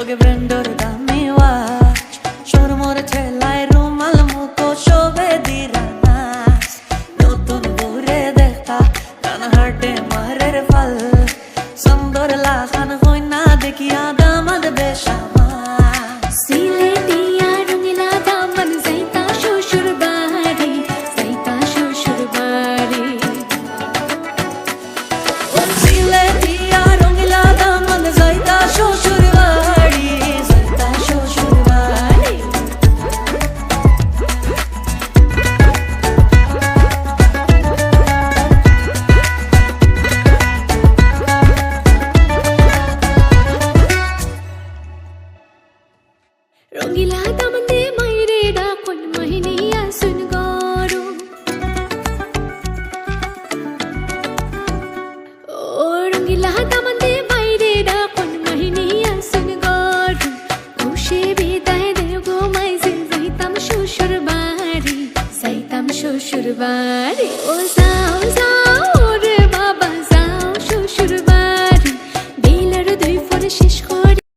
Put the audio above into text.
algebra and রঙ্গিলা দামন দে দা কোন মহিনিয়া সুন গরু। ও রঙ্গিলা দামন দে দা কোন মহিনিয়া সুন গরু। খুশি বিদায় দে গো মাই সে যাইতাম শ্বশুর বাড়ি। যাইতাম যাও যাও রে বাবা, যাও দুই ফোন শেষ